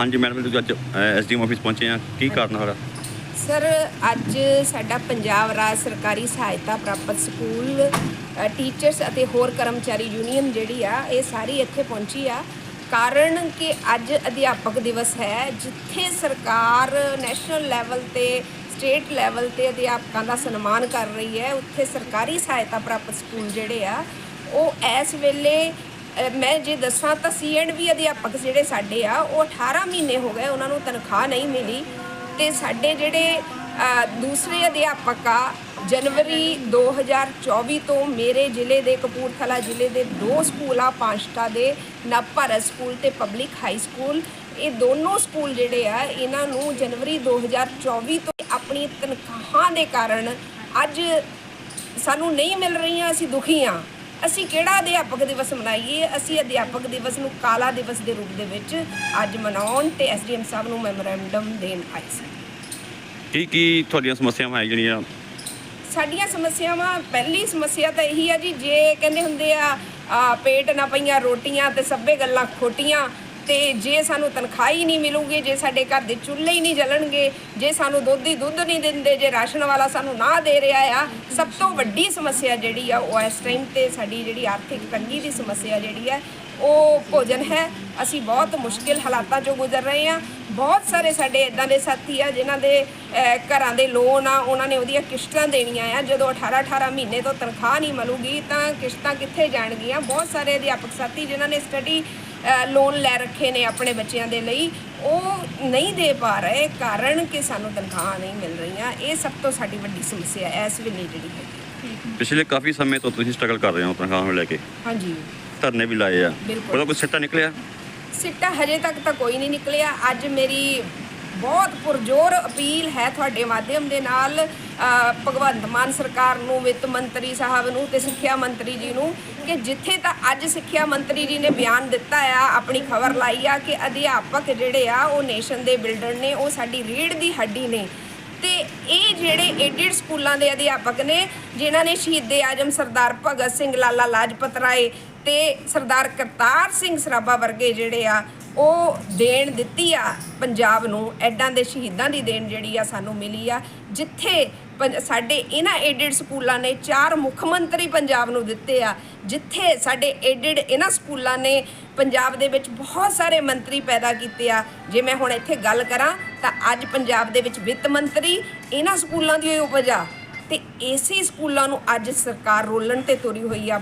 ਹਾਂਜੀ, ਮੈਡਮ ਤੁਸੀਂ ਅੱਜ ਐਸਡੀਐਮ ਆਫਿਸ ਪਹੁੰਚੇ ਆ। ਕੀ ਕਾਰਨ ਸਾਰਾ ਸਰ, ਅੱਜ ਸਾਡਾ ਪੰਜਾਬ ਰਾਜ ਸਰਕਾਰੀ ਸਹਾਇਤਾ ਪ੍ਰਾਪਤ ਸਕੂਲ ਟੀਚਰਸ ਅਤੇ ਹੋਰ ਕਰਮਚਾਰੀ ਯੂਨੀਅਨ ਜਿਹੜੀ ਆ, ਇਹ ਸਾਰੀ ਇੱਥੇ ਪਹੁੰਚੀ ਆ। ਕਾਰਨ ਕਿ ਅੱਜ ਅਧਿਆਪਕ ਦਿਵਸ ਹੈ, ਜਿੱਥੇ ਸਰਕਾਰ ਨੈਸ਼ਨਲ ਲੈਵਲ ਤੇ ਸਟੇਟ ਲੈਵਲ ਤੇ ਅਧਿਆਪਕਾਂ ਦਾ ਸਨਮਾਨ ਕਰ ਰਹੀ ਹੈ। ਉੱਥੇ ਸਰਕਾਰੀ ਸਹਾਇਤਾ ਪ੍ਰਾਪਤ ਸਕੂਲ ਜਿਹੜੇ ਆ, ਉਹ ਇਸ ਵੇਲੇ ਮੈਂ ਜੇ ਦੱਸਾਂ ਤਾਂ ਸੀਐਂਡਵੀ ਅਧਿਆਪਕ ਜਿਹੜੇ ਸਾਡੇ ਆ, ਉਹ 18 ਮਹੀਨੇ ਹੋ ਗਏ ਉਹਨਾਂ ਨੂੰ ਤਨਖਾਹ ਨਹੀਂ ਮਿਲੀ ਤੇ ਸਾਡੇ ਜਿਹੜੇ ਦੂਸਰੇ ਅਧਿਆਪਕ ਆ, ਜਨਵਰੀ 2024 ਤੋਂ ਮੇਰੇ ਜ਼ਿਲ੍ਹੇ ਦੇ, ਕਪੂਰਥਲਾ ਜ਼ਿਲ੍ਹੇ ਦੇ ਦੋ ਸਕੂਲ ਆ, ਪਾਂਸ਼ਟਾ ਦੇ ਨਵਭਾਰਤ ਸਕੂਲ ਤੇ ਪਬਲਿਕ ਹਾਈ ਸਕੂਲ, ਇਹ ਦੋਨੋਂ ਸਕੂਲ ਜਿਹੜੇ ਆ, ਇਹਨਾਂ ਨੂੰ ਜਨਵਰੀ 2024 ਤੋਂ ਆਪਣੀ ਤਨਖਾਹਾਂ ਦੇ ਕਾਰਨ ਅੱਜ ਸਾਨੂੰ ਨਹੀਂ ਮਿਲ ਰਹੀਆਂ, ਅਸੀਂ ਦੁਖੀ ਹਾਂ ਅਸੀਂ ਕਿਹੜਾ ਅਧਿਆਪਕ ਦਿਵਸ ਮਨਾਈਏ? ਅਸੀਂ ਅਧਿਆਪਕ ਦਿਵਸ ਨੂੰ ਕਾਲਾ ਦਿਵਸ ਦੇ ਰੂਪ ਦੇ ਵਿੱਚ ਅੱਜ ਮਨਾਉਣ ਤੇ ਐਸਡੀਐਮ ਸਾਹਿਬ ਨੂੰ ਮੈਮੋਰੈਂਡਮ ਦੇਣ ਆਏ ਸੀ। ਕੀ ਕੀ ਤੁਹਾਡੀਆਂ ਸਮੱਸਿਆਵਾਂ ਹੈ ਜਿਹੜੀਆਂ? ਸਾਡੀਆਂ ਸਮੱਸਿਆਵਾਂ ਪਹਿਲੀ ਸਮੱਸਿਆ ਤਾਂ ਇਹੀ ਆ ਜੀ ਜੇ ਕਹਿੰਦੇ ਹੁੰਦੇ ਆ ਆ, ਪੇਟ ਨਾ ਪਈਆਂ ਰੋਟੀਆਂ ਤੇ ਸਭੇ ਗੱਲਾਂ ਖੋਟੀਆਂ ਤੇ ਜੇ ਸਾਨੂੰ ਤਨਖਾਹ ਹੀ ਨਹੀਂ ਮਿਲੂਗੀ, ਜੇ ਸਾਡੇ ਘਰ ਦੇ ਚੁੱਲ੍ਹੇ ਹੀ ਨਹੀਂ ਜਲਣਗੇ, ਜੇ ਸਾਨੂੰ ਦੁੱਧ ਹੀ ਦੁੱਧ ਨਹੀਂ ਦਿੰਦੇ, ਜੇ ਰਾਸ਼ਨ ਵਾਲਾ ਸਾਨੂੰ ਨਾ ਦੇ ਰਿਹਾ ਆ, ਸਭ ਤੋਂ ਵੱਡੀ ਸਮੱਸਿਆ ਜਿਹੜੀ ਆ ਉਹ ਇਸ ਟਾਈਮ ਤੇ ਸਾਡੀ ਜਿਹੜੀ ਆਰਥਿਕ ਤੰਗੀ ਦੀ ਸਮੱਸਿਆ ਜਿਹੜੀ ਹੈ ਉਹ ਭੋਜਨ ਹੈ। ਅਸੀਂ ਬਹੁਤ ਮੁਸ਼ਕਿਲ ਹਾਲਾਤਾਂ ਚੋਂ ਗੁਜ਼ਰ ਰਹੇ ਹਾਂ। ਬਹੁਤ ਸਾਰੇ ਸਾਡੇ ਇਦਾਂ ਦੇ ਸਾਥੀ ਆ ਜਿਨ੍ਹਾਂ ਦੇ ਘਰਾਂ ਦੇ ਲੋਨ ਆ ਉਹਨਾਂ ਨੇ ਉਹਦੀਆਂ ਕਿਸ਼ਤਾਂ ਦੇਣੀਆਂ ਆ। ਜਦੋਂ 18 18 ਮਹੀਨੇ ਤੋਂ ਤਨਖਾਹ ਨਹੀਂ ਮਿਲੂਗੀ ਤਾਂ ਕਿਸ਼ਤਾਂ ਕਿੱਥੇ ਜਾਣਗੀਆਂ? ਬਹੁਤ ਸਾਰੇ ਅਧਿਆਪਕ ਸਾਥੀ ਜਿਨ੍ਹਾਂ ਨੇ ਸਟੱਡੀ ਲੋਨ ਲੈ ਰੱਖੇ ਨੇ ਆਪਣੇ ਬੱਚਿਆਂ ਦੇ ਲਈ ਉਹ ਨਹੀਂ ਦੇ ਪਾ ਰਹੇ ਕਾਰਨ ਕਿ ਸਾਨੂੰ ਤਨਖਾਹਾਂ ਨਹੀਂ ਮਿਲ ਰਹੀਆਂ। ਇਹ ਸਭ ਤੋਂ ਸਾਡੀ ਵੱਡੀ ਸਮੱਸਿਆ ਹੈ ਇਸ ਵੇਲੇ ਜਿਹੜੀ ਹੈਗੀ ਪਿਛਲੇ ਕਾਫੀ ਸਮੇਂ ਤੋਂ ਤੁਸੀਂ ਸਟਰਗਲ ਕਰ ਰਹੇ ਹੋ ਤਨਖਾਹ ਨੂੰ ਲੈ ਕੇ। ਹਾਂਜੀ। ਧਰਨੇ ਵੀ ਲਾਏ ਆ। ਉਹਦਾ ਕੋਈ ਸਿੱਟਾ ਨਿਕਲਿਆ? ਸਿੱਟਾ ਹਜੇ ਤੱਕ ਤਾਂ ਕੋਈ ਨਹੀਂ ਨਿਕਲਿਆ। ਅੱਜ ਮੇਰੀ ਬਹੁਤ ਪੁਰਜ਼ੋਰ ਅਪੀਲ ਹੈ ਤੁਹਾਡੇ ਮਾਧਿਅਮ ਦੇ ਨਾਲ ਭਗਵੰਤ ਮਾਨ ਸਰਕਾਰ ਨੂੰ, ਵਿੱਤ ਮੰਤਰੀ ਸਾਹਿਬ ਨੂੰ ਤੇ ਸਿੱਖਿਆ ਮੰਤਰੀ ਜੀ ਨੂੰ ਕਿ ਜਿੱਥੇ ਤਾਂ ਅੱਜ ਸਿੱਖਿਆ ਮੰਤਰੀ ਜੀ ਨੇ ਬਿਆਨ ਦਿੱਤਾ ਆ, ਆਪਣੀ ਖਬਰ ਲਾਈ ਆ ਕਿ ਅਧਿਆਪਕ ਜਿਹੜੇ ਆ, ਉਹ ਨੇਸ਼ਨ ਦੇ ਬਿਲਡਰ ਨੇ, ਉਹ ਸਾਡੀ ਰੀੜ ਦੀ ਹੱਡੀ ਨੇ। ਤੇ ਇਹ ਜਿਹੜੇ ਏਡਿਡ ਸਕੂਲਾਂ ਦੇ ਅਧਿਆਪਕ ਨੇ, ਜਿਨ੍ਹਾਂ ਨੇ ਸ਼ਹੀਦੇ ਆਜਮ ਸਰਦਾਰ ਭਗਤ ਸਿੰਘ, ਲਾਲਾ ਲਾਜਪਤ ਰਾਏ ਤੇ ਸਰਦਾਰ ਕਰਤਾਰ ਸਿੰਘ ਸਰਾਭਾ ਵਰਗੇ ਜਿਹੜੇ ਆ, ਉਹ ਦੇਣ ਦਿੱਤੀ ਆ ਪੰਜਾਬ ਨੂੰ, ਐਡਾਂ ਦੇ ਸ਼ਹੀਦਾਂ ਦੀ ਦੇਣ ਜਿਹੜੀ ਆ ਸਾਨੂੰ ਮਿਲੀ ਆ, ਜਿੱਥੇ ਪੰ- ਸਾਡੇ ਇਹਨਾਂ ਏਡਿਡ ਸਕੂਲਾਂ ਨੇ ਚਾਰ ਮੁੱਖ ਮੰਤਰੀ ਪੰਜਾਬ ਨੂੰ ਦਿੱਤੇ ਆ, ਜਿੱਥੇ ਸਾਡੇ ਏਡਿਡ ਇਹਨਾਂ ਸਕੂਲਾਂ ਨੇ ਪੰਜਾਬ ਦੇ ਵਿੱਚ ਬਹੁਤ ਸਾਰੇ ਮੰਤਰੀ ਪੈਦਾ ਕੀਤੇ ਆ। ਜੇ ਮੈਂ ਹੁਣ ਇੱਥੇ ਗੱਲ ਕਰਾਂ, ਤਾਂ ਅੱਜ ਪੰਜਾਬ ਦੇ ਵਿੱਚ ਵਿੱਤ ਮੰਤਰੀ ਇਹਨਾਂ ਸਕੂਲਾਂ ਦੀ ਹੀ ਉਪਜ ਆ ਤੇ ਇਸੇ ਸਕੂਲਾਂ ਨੂੰ ਅੱਜ ਸਰਕਾਰ ਰੋਲਣ ਤੇ ਤੁਰੀ ਹੋਈ ਆ।